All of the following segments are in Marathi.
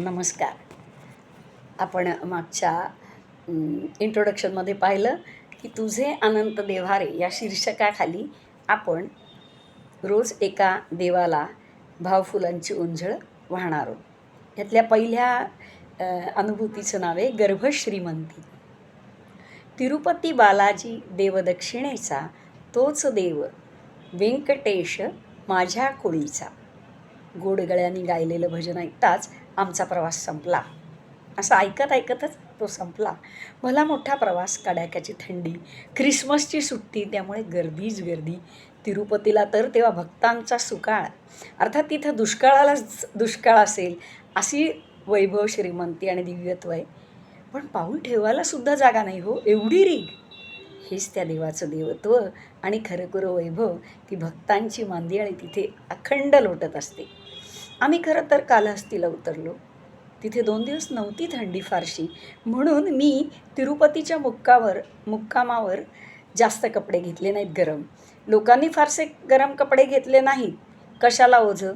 नमस्कार. आपण मागच्या इंट्रोडक्शनमध्ये पाहिलं की तुझे अनंत देव्हारे या शीर्षकाखाली आपण रोज एका देवाला भावफुलांची उंजळ वाहणार आहोत. यातल्या पहिल्या अनुभूतीचं नाव आहे गर्भश्रीमंती. तिरुपती बालाजी देवदक्षिणेचा तोच देव व्यंकटेश माझ्या कुळीचा. गोडगळ्यांनी गायलेलं भजन ऐकताच आमचा प्रवास संपला. असं ऐकत ऐकतच तो संपला. भला मोठा प्रवास कडाक्याची थंडी ख्रिसमसची सुट्टी त्यामुळे गर्दीच गर्दी. तिरुपतीला तर तेव्हा भक्तांचा सुकाळ. अर्थात तिथं दुष्काळालाच दुष्काळ असेल अशी वैभव श्रीमंती आणि दिव्यत्व आहे. पण पाऊल ठेवायला सुद्धा जागा नाही हो एवढी रीग हेच त्या देवाचं देवत्व आणि खरंखुरं वैभव की भक्तांची मांदियाळी तिथे अखंड लोटत असते. आम्ही खरं तर कालहस्तीला उतरलो. तिथे दोन दिवस नव्हती थंडी फारशी. म्हणून मी तिरुपतीच्या मुक्कावर मुक्कामावर जास्त कपडे घेतले नाहीत गरम. लोकांनी फारसे गरम कपडे घेतले नाहीत. कशाला ओझं?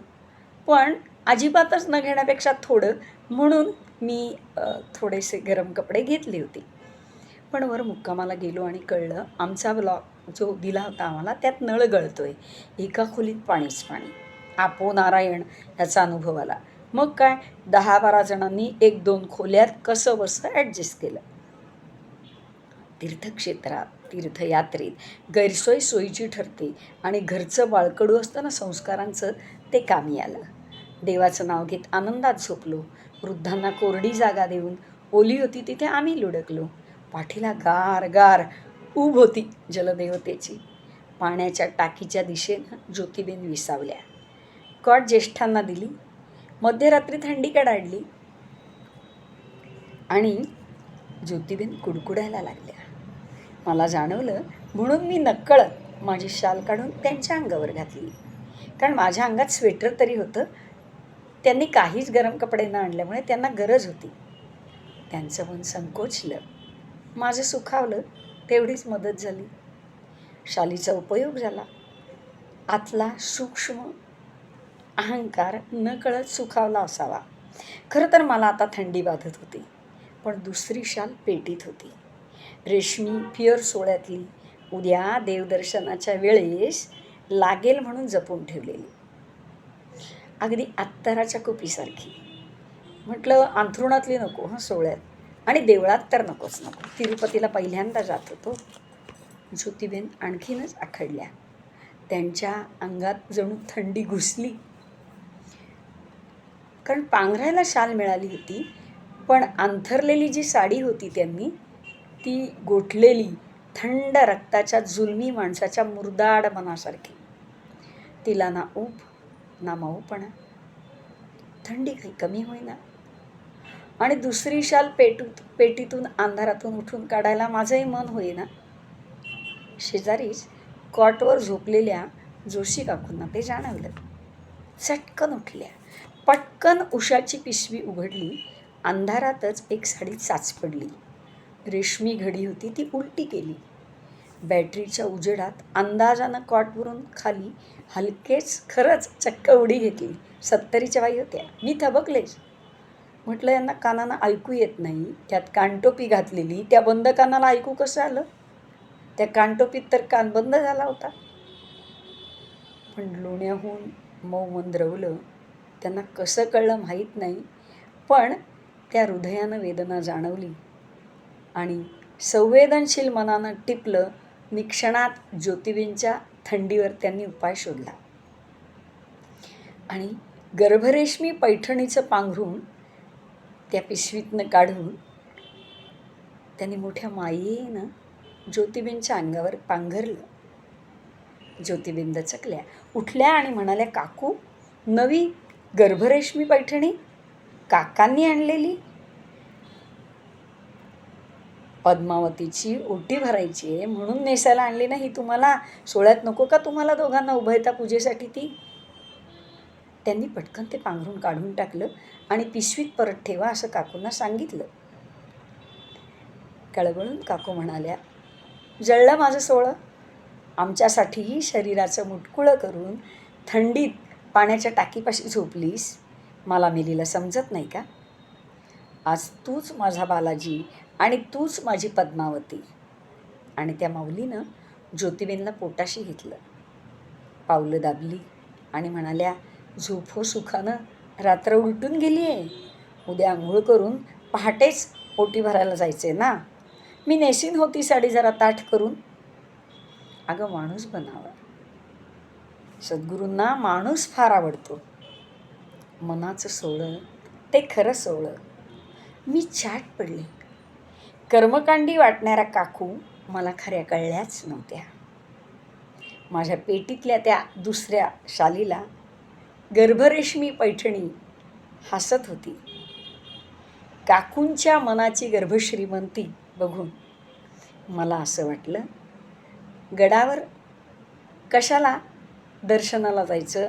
पण अजिबातच न घेण्यापेक्षा थोडं. म्हणून मी थोडेसे गरम कपडे घेतले होते. पण वर मुक्कामाला गेलो आणि कळलं आमचा ब्लॉक जो दिला होता आम्हाला त्यात नळ गळतो आहे एका खोलीत पाणीच पाणी. आपो नारायण ह्याचा अनुभव आला. मग काय? दहा बारा जणांनी एक दोन खोल्यात कसं बसं ॲडजस्ट केलं. तीर्थक्षेत्रात तीर्थयात्रेत गैरसोय सोयीची ठरते आणि घरचं बाळकडू असतं ना संस्कारांचं ते कामी आलं. देवाचं नाव घेत आनंदात झोपलो. वृद्धांना कोरडी जागा देऊन ओली होती तिथे आम्ही लुडकलो. पाठीला गार गार ऊब होती जलदेवतेची. पाण्याच्या टाकीच्या दिशेनं ज्योतिबेन विसावल्या. कॉट ज्येष्ठांना दिली मध्यरात्री थंडी कडाडली आणि ज्योतिबेन कुडकुडायला लागल्या. मला जाणवलं म्हणून मी नकळत माझी शाल काढून त्यांच्या अंगावर घातली. कारण माझ्या अंगात स्वेटर तरी होतं. त्यांनी काहीच गरम कपडे न आणल्यामुळे त्यांना गरज होती. त्यांचं मन संकोचलं. माझं सुखावलं तेवढीच मदत झाली. शालीचा उपयोग झाला. आतला सूक्ष्म अहंकार न कळत सुखावला असावा. खरं तर मला आता थंडी बाधत होती पण दुसरी शाल पेटीत होती. रेशमी पिअर सोळ्यातली उद्या देवदर्शनाच्या वेळेस लागेल म्हणून जपून ठेवलेली. अगदी अत्तराच्या कुपीसारखी. म्हटलं अंथरुणातली नको हं सोहळ्यात आणि देवळात तर नकोच नको. तिरुपतीला पहिल्यांदा जात होतो. ज्योतिबेन आणखीनच आखडल्या. त्यांच्या अंगात जणू थंडी घुसली. कारण पांघरायला शाल मिळाली होती पण अंथरलेली जी साडी होती त्यांनी ती गोठलेली थंड रक्ताच्या जुलमी माणसाच्या मुरदाड मनासारखी. तिला ना ऊब ना मऊपणा. थंडी काही कमी होईना. आणि दुसरी शाल पेटूत पेटीतून अंधारातून उठून काढायला माझंही मन होईना. शेजारीच कॉटवर झोपलेल्या जोशी काकूंना ते जाणवलं. चटकन उठल्या. पटकन उशाची पिशवी उघडली अंधारातच एक साडी साच पडली रेशमी घडी होती ती उलटी केली. बॅटरीच्या उजेडात अंदाजानं कॉटवरून खाली हलकेच खरंच चक्क उडी घेतली. सत्तरीच्या बाई होत्या. मी थबकलेच म्हटलं यांना कानानं ऐकू येत नाही. त्यात कानटोपी घातलेली. त्या बंद कानाला ऐकू कसं आलं? त्या कानटोपीत तर कान बंद झाला होता. पण लोण्याहून मऊ मन द्रवलं त्यांना कसं कळलं माहीत नाही पण त्या हृदयानं वेदना जाणवली आणि संवेदनशील मनानं टिपलं मी क्षणात ज्योतिबींच्या थंडीवर त्यांनी उपाय शोधला. आणि गर्भरेशमी पैठणीचं पांघरून त्या पिशवीतनं काढून त्यांनी मोठ्या मायेनं ज्योतिबींच्या अंगावर पांघरलं. ज्योतिबिंद चकल्या उठल्या आणि म्हणाल्या काकू नवी गर्भरेशमी पैठणी काकांनी आणलेली. पद्मावतीची ओटी भरायची आहे म्हणून नेसायला आणली नाही. तुम्हाला सोहळ्यात नको का तुम्हाला दोघांना उभयता पूजेसाठी ती? त्यांनी पटकन ते पांघरून काढून टाकलं आणि पिशवीत परत ठेवा असं काकूंना सांगितलं. कळवळून काकू म्हणाल्या जळलं माझं सोळं आमच्यासाठीही शरीराचं मुटकुळं करून थंडीत पाण्याच्या टाकीपाशी झोपलीस? मला मेलीला समजत नाही का? आज तूच माझा बालाजी आणि तूच माझी पद्मावती. आणि त्या माऊलीनं ज्योतिबेनला पोटाशी घेतलं. पावलं दाबली आणि म्हणाल्या झोप हो सुखानं. रात्र उलटून गेली आहे उद्या आंघोळ करून पहाटेच पोटी भरायला जायचे ना? मी नेसीन होती साडी जरा ताठ करून. अगं माणूस बनावा. सद्गुरूंना माणूस फार आवडतो. मनाचं सोळं ते खरं सोळं. मी चाट पडले. कर्मकांडी वाटणाऱ्या काकू मला खऱ्या कळल्याच नव्हत्या. माझ्या पेटीतल्या त्या दुसऱ्या शालीला गर्भरेशमी पैठणी हसत होती. काकूंच्या मनाची गर्भश्रीमंती बघून मला असं वाटलं गडावर कशाला दर्शनाला जायचं.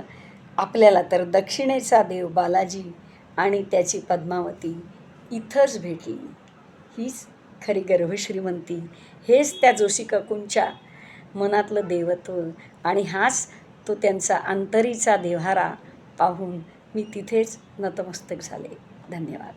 आपल्याला तर दक्षिणेचा देव बालाजी आणि त्याची पद्मावती इथंच भेटली. हीच खरी गर्भश्रीमंती हेच त्या जोशी काकूंच्या मनातलं देवत्व आणि हाच तो त्यांचा अंतरीचा देव्हारा पाहून मी तिथेच नतमस्तक झाले. धन्यवाद.